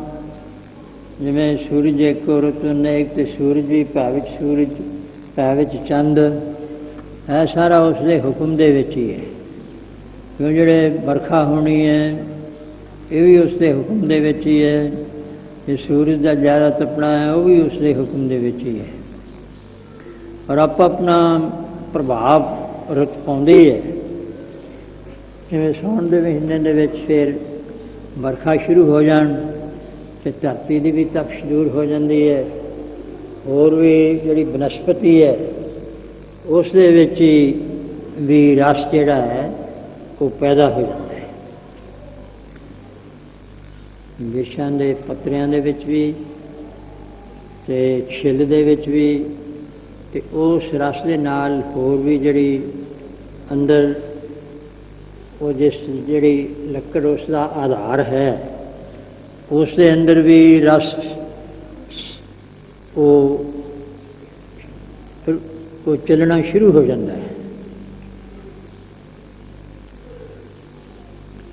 A: ਜਿਵੇਂ ਸੂਰਜ ਇੱਕ ਰੁੱਤ ਅਨੇਕ ਤੇ ਸੂਰਜ ਵੀ ਭੈ ਸੂਰਜ, ਭੈ ਵਿੱਚ ਚੰਦ, ਇਹ ਸਾਰਾ ਉਸ ਦੇ ਹੁਕਮ ਦੇ ਵਿੱਚ ਹੀ ਹੈ। ਕਿਉਂ ਜਿਹੜੇ ਵਰਖਾ ਹੋਣੀ ਹੈ, ਇਹ ਵੀ ਉਸ ਦੇ ਹੁਕਮ ਦੇ ਵਿੱਚ ਹੀ ਹੈ। ਜੇ ਸੂਰਜ ਦਾ ਜ਼ਿਆਦਾ ਤਪਣਾ ਹੈ, ਉਹ ਵੀ ਉਸ ਦੇ ਹੁਕਮ ਦੇ ਵਿੱਚ ਹੀ ਹੈ। ਔਰ ਆਪ ਆਪਣਾ ਪ੍ਰਭਾਵ ਰੁੱਤ ਪਾਉਂਦੀ ਹੈ। ਜਿਵੇਂ ਸਾਉਣ ਦੇ ਮਹੀਨੇ ਦੇ ਵਿੱਚ ਫਿਰ ਵਰਖਾ ਸ਼ੁਰੂ ਹੋ ਜਾਣ ਤੇ ਧਰਤੀ ਦੀ ਵੀ ਤਪਸ਼ ਦੂਰ ਹੋ ਜਾਂਦੀ ਹੈ। ਹੋਰ ਵੀ ਜਿਹੜੀ ਬਨਸਪਤੀ ਹੈ ਉਸ ਦੇ ਵਿੱਚ ਹੀ ਵੀ ਰਸ ਜਿਹੜਾ ਹੈ, ਉਹ ਪੈਦਾ ਹੋ ਜਾਂਦਾ ਹੈ। ਵਿਸ਼ਾਂ ਦੇ, ਪੱਤਰਿਆਂ ਦੇ ਵਿੱਚ ਵੀ ਤੇ ਛਿੱਲ ਦੇ ਵਿੱਚ ਵੀ ਤੇ ਉਸ ਰਸ ਦੇ ਨਾਲ ਹੋਰ ਵੀ ਜਿਹੜੀ ਅੰਦਰ ਉਹ ਜਿਸ ਜਿਹੜੀ ਲੱਕੜ ਉਸ ਦਾ ਆਧਾਰ ਹੈ, ਉਸ ਦੇ ਅੰਦਰ ਵੀ ਰਸ ਉਹ ਉਹ ਚੱਲਣਾ ਸ਼ੁਰੂ ਹੋ ਜਾਂਦਾ ਹੈ।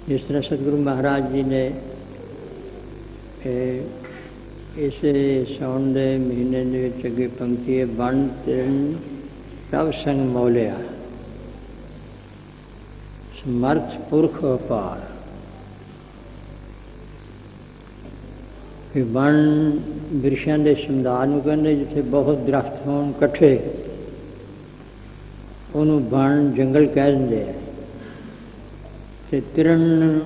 A: ਜਿਸ ਤਰ੍ਹਾਂ ਸਤਿਗੁਰੂ ਮਹਾਰਾਜ ਜੀ ਨੇ ਇਸੇ ਸਾਉਣ ਦੇ ਮਹੀਨੇ ਦੇ ਵਿੱਚ ਅੱਗੇ ਪੰਕਤੀ ਹੈ ਬਣ ਤਿਰਨ ਸਭ ਸੰਗ ਮੌਲਿਆ। ਸਮਰਥ ਪੁਰਖ ਅਪਾਰ ਕਿ ਬਣ ਬਿਰਸ਼ਾਂ ਦੇ ਸਮਦਾਰ ਨੂੰ ਕਹਿੰਦੇ ਜਿੱਥੇ ਬਹੁਤ ਦਰਖਤ ਹੋਣ ਇਕੱਠੇ, ਉਹਨੂੰ ਬਣ ਜੰਗਲ ਕਹਿ ਦਿੰਦੇ ਆ। ਤੇ ਤਿਰਨ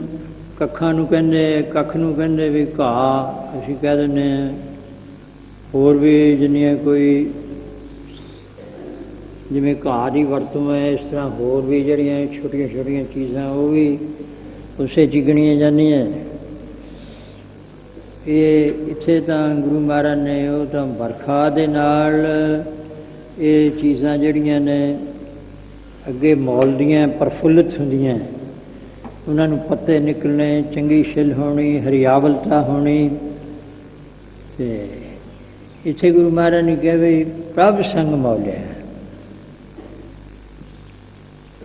A: ਕੱਖਾਂ ਨੂੰ ਕਹਿੰਦੇ, ਕੱਖ ਨੂੰ ਕਹਿੰਦੇ ਵੀ ਘਾਹ, ਅਸੀਂ ਕਹਿ ਦਿੰਦੇ ਹਾਂ। ਹੋਰ ਵੀ ਜਿੰਨੀਆਂ ਕੋਈ ਜਿਵੇਂ ਘਾਹ ਦੀ ਵਰਤੋਂ ਹੈ, ਇਸ ਤਰ੍ਹਾਂ ਹੋਰ ਵੀ ਜਿਹੜੀਆਂ ਛੋਟੀਆਂ ਛੋਟੀਆਂ ਚੀਜ਼ਾਂ, ਉਹ ਵੀ ਉਸੇ 'ਚ ਜਾਂਦੀਆਂ। ਇਹ ਇੱਥੇ ਤਾਂ ਗੁਰੂ ਮਹਾਰਾਜ ਨੇ ਉਹ ਤਾਂ ਵਰਖਾ ਦੇ ਨਾਲ ਇਹ ਚੀਜ਼ਾਂ ਜਿਹੜੀਆਂ ਨੇ ਅੱਗੇ ਮੌਲਦੀਆਂ ਪ੍ਰਫੁੱਲਤ ਹੁੰਦੀਆਂ। ਉਹਨਾਂ ਨੂੰ ਪੱਤੇ ਨਿਕਲਣੇ, ਚੰਗੀ ਛਿੱਲ ਹੋਣੀ, ਹਰੀਆਵਲਤਾ ਹੋਣੀ। ਤੇ ਇੱਥੇ ਗੁਰੂ ਮਹਾਰਾਜ ਨੇ ਕਿਹਾ ਵੀ ਪ੍ਰਭ ਸੰਗ ਮੌਲਿਆ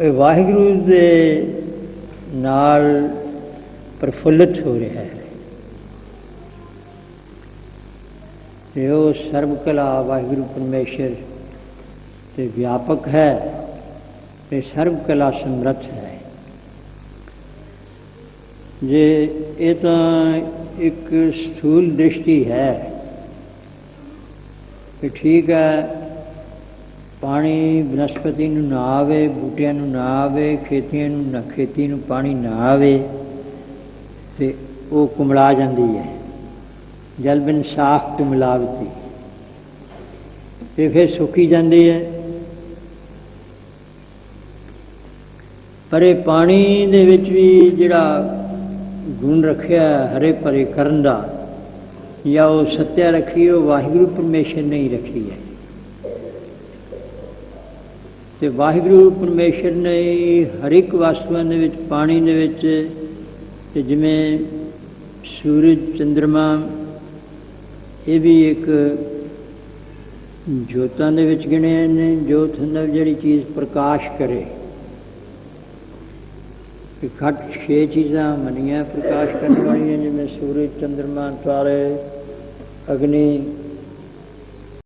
A: ਇਹ ਵਾਹਿਗੁਰੂ ਦੇ ਨਾਲ ਪ੍ਰਫੁੱਲਤ ਹੋ ਰਿਹਾ ਹੈ। ਤੇ ਉਹ ਸਰਬ ਕਲਾ ਵਾਹਿਗੁਰੂ ਪਰਮੇਸ਼ਰ ਤੇ ਵਿਆਪਕ ਹੈ ਤੇ ਸਰਬ ਕਲਾ ਸਮਰੱਥ ਹੈ। ਜੇ ਇਹ ਤਾਂ ਇੱਕ ਸਥੂਲ ਦ੍ਰਿਸ਼ਟੀ ਹੈ ਕਿ ਠੀਕ ਹੈ, ਪਾਣੀ ਬਨਸਪਤੀ ਨੂੰ ਨਾ ਆਵੇ, ਬੂਟਿਆਂ ਨੂੰ ਨਾ ਆਵੇ, ਖੇਤੀਆਂ ਨੂੰ ਨਾ ਖੇਤੀ ਨੂੰ ਪਾਣੀ ਨਾ ਆਵੇ ਤੇ ਉਹ ਕੁਮਲਾ ਜਾਂਦੀ ਹੈ। ਜਲ ਬਿਨ ਸਾਖ ਕੁਮਲਾਵਤੀ। ਤੇ ਫਿਰ ਸੁੱਕੀ ਜਾਂਦੀ ਹੈ। ਪਰ ਇਹ ਪਾਣੀ ਦੇ ਵਿੱਚ ਵੀ ਜਿਹੜਾ ਗੁਣ ਰੱਖਿਆ ਹਰੇ ਭਰੇ ਕਰਨ ਦਾ, ਜਾਂ ਉਹ ਸੱਤਿਆ ਰੱਖੀ ਉਹ ਵਾਹਿਗੁਰੂ ਪਰਮੇਸ਼ਰ ਨੇ ਹੀ ਰੱਖੀ ਹੈ। ਤੇ ਵਾਹਿਗੁਰੂ ਪਰਮੇਸ਼ਰ ਨੇ ਹਰ ਇੱਕ ਵਸਤੂਆਂ ਦੇ ਵਿੱਚ, ਪਾਣੀ ਦੇ ਵਿੱਚ, ਤੇ ਜਿਵੇਂ ਸੂਰਜ ਚੰ드ਰਮਾ ਇਹ ਵੀ ਇੱਕ ਜੋਤਾਂ ਦੇ ਵਿੱਚ ਗਿਣੇ ਨੇ ਜੋਤ ਹੁੰਦਾ ਜਿਹੜੀ ਚੀਜ਼ ਪ੍ਰਕਾਸ਼ ਕਰੇ। ਕਿ ਘੱਟ ਛੇ ਚੀਜ਼ਾਂ ਮੰਨੀਆਂ ਪ੍ਰਕਾਸ਼ ਕਰਨ ਵਾਲੀਆਂ ਜਿਵੇਂ ਸੂਰਜ ਚੰਦਰਮਾ ਤਾਰੇ ਅਗਨੀ